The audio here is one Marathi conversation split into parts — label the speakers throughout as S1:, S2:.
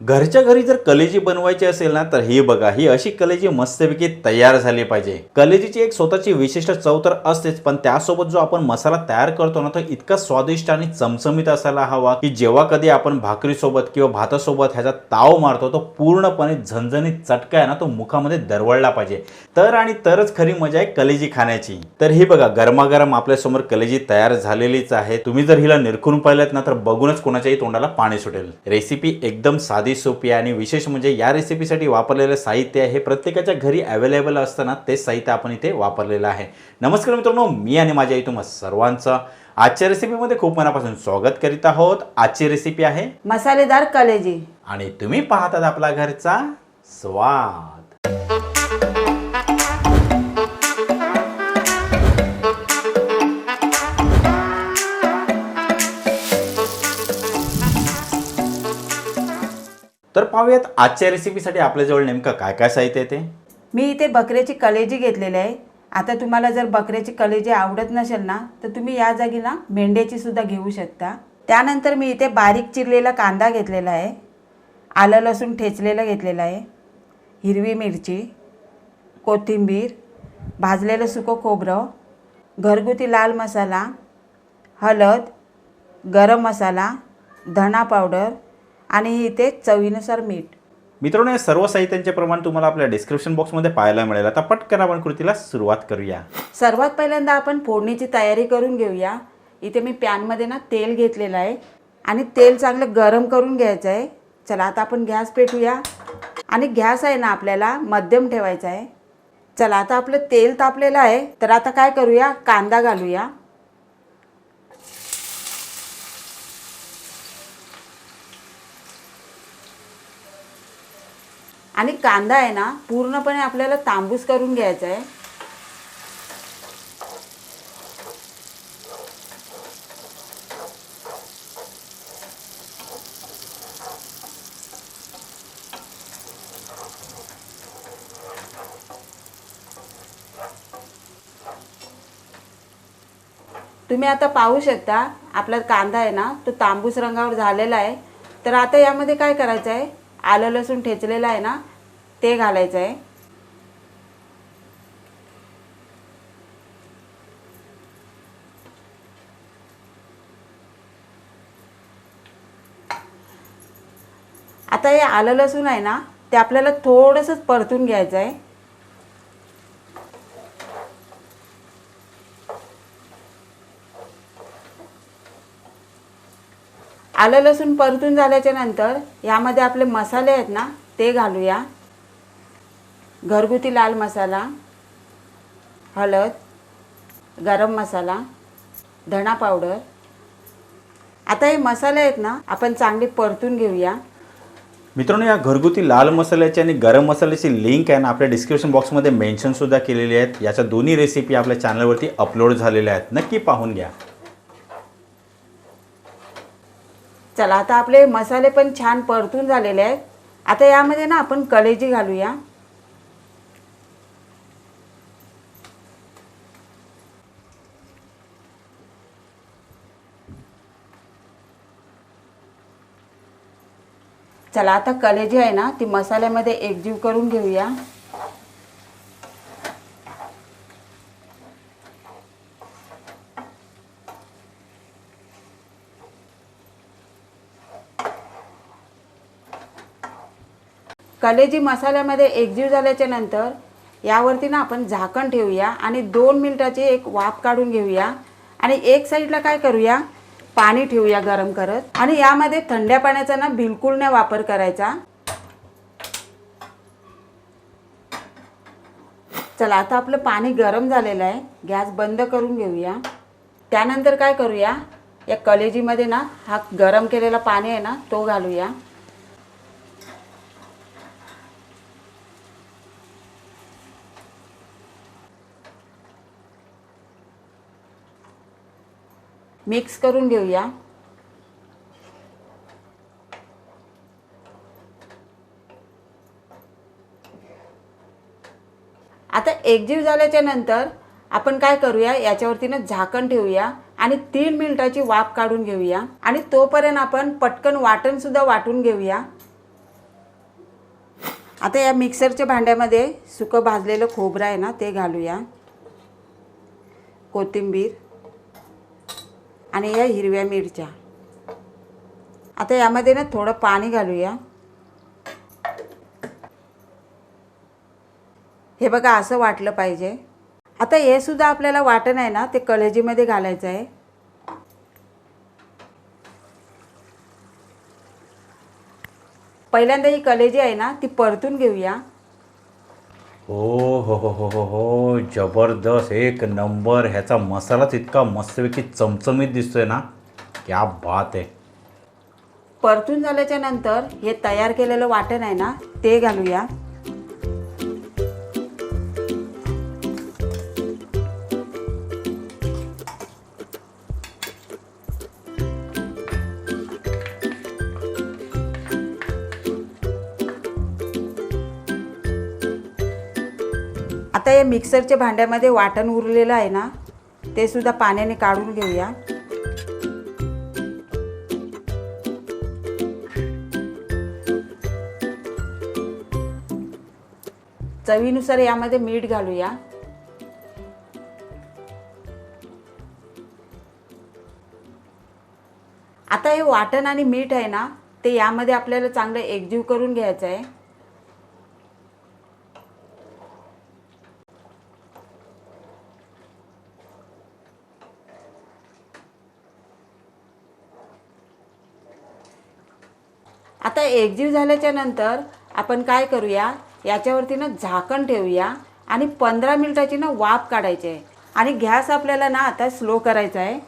S1: घरच्या घरी जर कलेजी बनवायची असेल ना तर ही बघा ही अशी कलेजी मस्तपैकी तयार झाली पाहिजे. कलेजीची एक स्वतःची विशिष्ट चव तर असतेच पण त्यासोबत जो आपण मसाला तयार करतो ना तो इतका स्वादिष्ट आणि चमचमीत असायला हवा की जेव्हा कधी आपण भाकरीसोबत किंवा भातासोबत ह्याचा ताव मारतो तो पूर्णपणे झणझणीत चटका आहे ना तो मुखामध्ये दरवळला पाहिजे. तर आणि तरच खरी मजा आहे कलेजी खाण्याची. तर ही बघा गरमागरम आपल्यासमोर कलेजी तयार झालेलीच आहे. तुम्ही जर हिला निरखून पाहिल्यात ना तर बघूनच कोणाच्याही तोंडाला पाणी सुटेल. रेसिपी एकदम साधी सोपी आहे आणि विशेष म्हणजे या रेसिपीसाठी वापरलेलं साहित्य हे प्रत्येकाच्या घरी अवेलेबल असताना तेच साहित्य आपण इथे वापरलेलं आहे. नमस्कार मित्रांनो मी आणि माझ्या आई तुम्हा सर्वांचं. आजच्या रेसिपीमध्ये खूप मनापासून स्वागत करीत आहोत. आजची रेसिपी आहे
S2: मसालेदार कलेजी.
S1: आणि तुम्ही पाहतात आपला घरचा स्वाद. तर पाहूयात आजच्या रेसिपीसाठी आपल्याजवळ नेमकं काय काय साहित्य आहे ते?
S2: मी इथे बकऱ्याची कलेजी घेतलेली आहे. आता तुम्हाला जर बकऱ्याची कलेजी आवडत नसेल ना तर तुम्ही या जागी ना मेंढ्याची सुद्धा घेऊ शकता. त्यानंतर मी इथे बारीक चिरलेला कांदा घेतलेला आहे. आलं लसूण ठेचलेलं घेतलेलं आहे. हिरवी मिरची कोथिंबीर भाजलेलं सुकं खोबरं घरगुती लाल मसाला हळद गरम मसाला धणा पावडर आणि इथे चवीनुसार मीठ.
S1: मित्रांनो या सर्व साहित्यांचे प्रमाण तुम्हाला आपल्या डिस्क्रिप्शन बॉक्समध्ये पाहायला मिळेल. आता पटकन आपण कृतीला सुरुवात करूया.
S2: सर्वात पहिल्यांदा आपण फोडणीची तयारी करून घेऊया. इथे मी पॅनमध्ये ना तेल घेतलेलं आहे. आणि तेल चांगलं गरम करून घ्यायचं आहे. चला आता आपण गॅस पेटूया. आणि गॅस आहे ना आपल्याला मध्यम ठेवायचा आहे. चला आता आपलं तेल तापलेलं आहे. तर आता काय करूया? कांदा घालूया. आणि कांदा आहे ना पूर्णपणे आपल्याला तांबूस करून घ्यायचा आहे. तुम्ही आता पाहू शकता आपला कांदा आहे ना तो तांबूस रंगावर झालेला आहे. तर आता यामध्ये काय करायचं आहे? आलं लसूण ठेचलेलं आहे ना ते घालायचं आहे आता हे आलं लसूण आहे ना ते आपल्याला थोडंसंच परतून घ्यायचं आहे आलं लसूण परतून झाल्याच्यानंतर यामध्ये आपले मसाले आहेत ना ते घालूया. घरगुती लाल मसाला हळद गरम मसाला धणा पावडर. आता हे मसाले आहेत ना आपण चांगले परतून घेऊया.
S1: मित्रांनो या घरगुती लाल मसाल्याची आणि गरम मसाल्याची लिंक आहे ना आपल्या डिस्क्रिप्शन बॉक्समध्ये मेन्शन सुद्धा केलेली आहेत. याच्या दोन्ही रेसिपी आपल्या चॅनलवरती अपलोड झालेल्या आहेत. नक्की पाहून घ्या.
S2: चला आता आपले मसाले पण छान परतून झालेले आहेत. आता यामध्ये ना आपण कलेजी घालूया. चला आता कलेजी आहे ना ती मसाल्यामध्ये एकजीव करून घेऊया. कलेजी मसाल्यामध्ये एकजीव झाल्याच्यानंतर यावरती ना आपण झाकण ठेवूया आणि दोन मिनिटाची एक वाफ काढून घेऊया. आणि एक साईडला काय करूया? पाणी ठेवूया गरम करत. आणि यामध्ये थंड्या पाण्याचा ना बिलकुल नाही वापर करायचा. चला आता आपलं पाणी गरम झालेलं आहे. गॅस बंद करून घेऊया. त्यानंतर काय करूया? या कलेजीमध्ये ना हा गरम केलेला पाणी आहे ना तो घालूया. मिक्स करून घेऊया. आता एकजीव झाल्याच्यानंतर आपण काय करूया? याच्यावरती ना झाकण ठेवूया आणि तीन मिनिटाची वाफ काढून घेऊया. आणि तोपर्यंत आपण पटकन वाटण सुद्धा वाटून घेऊया. आता या मिक्सरच्या भांड्यामध्ये सुकं भाजलेलं खोबरं आहे ना ते घालूया. कोथिंबीर. आणि या हिरव्या मिरच्या. आता यामध्ये ना थोडं पाणी घालूया. हे बघा असं वाटलं पाहिजे. आता हे सुद्धा आपल्याला वाटण आहे ना ते कलेजीमध्ये घालायचं आहे. पहिल्यांदा ही कलेजी आहे ना ती परतून घेऊया.
S1: हो हो हो हो हो हो. जबरदस्त एक नंबर. ह्याचा मसालाच इतका मस्तपैकी चमचमीत दिसतोय ना. क्या बात आहे.
S2: परतून झाल्याच्यानंतर हे तयार केलेलं वाटण आहे ना ते घालूया. आता या मिक्सरच्या भांड्यामध्ये वाटण उरलेलं आहे ना ते सुद्धा पाण्याने काढून घेऊया. चवीनुसार यामध्ये मीठ घालूया. आता हे वाटण आणि मीठ आहे ना ते यामध्ये आपल्याला चांगलं एकजीव करून घ्यायचं आहे. आता एकजीव झाल्याच्यानंतर आपण काय करूया? याच्यावरती ना झाकण ठेवूया आणि पंधरा मिनिटाची ना वाफ काढायची आहे. आणि गॅस आपल्याला ना आता स्लो करायचा आहे.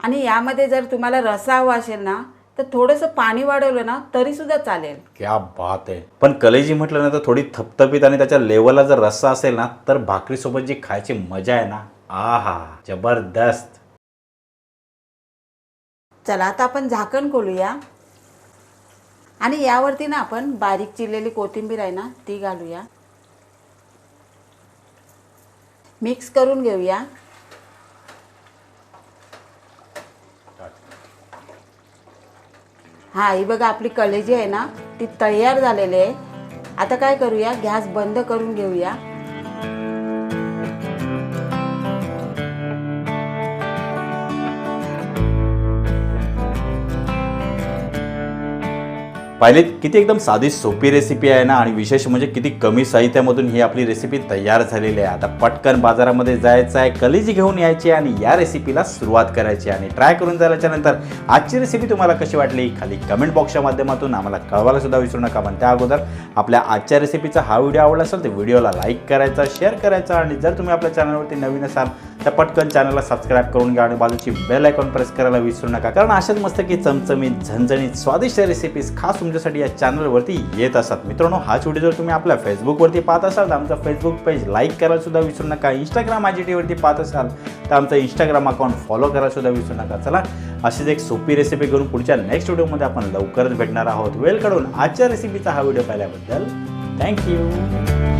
S2: आणि यामध्ये जर तुम्हाला रसा हवा असेल ना तर थोडंसं पाणी वाढवलं ना तरीसुद्धा चालेल.
S1: क्या बात आहे. पण कलेजी म्हटलं ना तर थोडी थपथपीत आणि त्याच्या लेवलला जर रस्सा असेल ना तर भाकरीसोबत जी खायची मजा आहे ना आहा जबरदस्त.
S2: चला आता आपण झाकण खोलूया. आणि यावरती ना आपण बारीक चिरलेली कोथिंबीर आहे ना ती घालूया. मिक्स करून घेऊया. हा ही बघा आपली कलेजी आहे ना ती तयार झालेली आहे. आता काय करूया गॅस बंद करून घेऊया.
S1: पाहिलेत किती एकदम साधी सोपी रेसिपी आहे ना? आणि विशेष म्हणजे किती कमी साहित्यामधून ही आपली रेसिपी तयार झालेली आहे. आता पटकन बाजारामध्ये जायचं आहे कलिजी घेऊन यायची आणि या रेसिपीला सुरुवात करायची आणि ट्राय करून झाल्याच्यानंतर आजची रेसिपी तुम्हाला कशी वाटली? खाली कमेंट बॉक्सच्या माध्यमातून आम्हाला कळवायला सुद्धा विसरू नका. पण त्या अगोदर आपल्या आजच्या रेसिपीचा हा व्हिडिओ आवडला असेल तर व्हिडिओला लाईक करायचा शेअर करायचा आणि जर तुम्ही आपल्या चॅनलवरती नवीन असाल तर पटकन चॅनलला सबस्क्राईब करून घ्या आणि बाजूची बेल आयकॉन प्रेस करायला विसरू नका. कारण अशाच मस्त की चमचमीत झणझणीत स्वादिष्ट रेसिपीज खास तुमच्यासाठी या चॅनलवरती येत असतात. मित्रांनो हाच व्हिडिओ जर तुम्ही आपल्या फेसबुकवरती पाहत असाल तर आमचा फेसबुक पेज लाईक करायला सुद्धा विसरू नका. इंस्टाग्राम आय जी टीवरती पाहत असाल तर आमचा इंस्टाग्राम अकाउंट फॉलो करायलासुद्धा विसरू नका. चला अशीच एक सोपी रेसिपी करून पुढच्या नेक्स्ट व्हिडिओमध्ये आपण लवकरच भेटणार आहोत. वेळ काढून आजच्या रेसिपीचा हा व्हिडिओ पाहिल्याबद्दल थँक्यू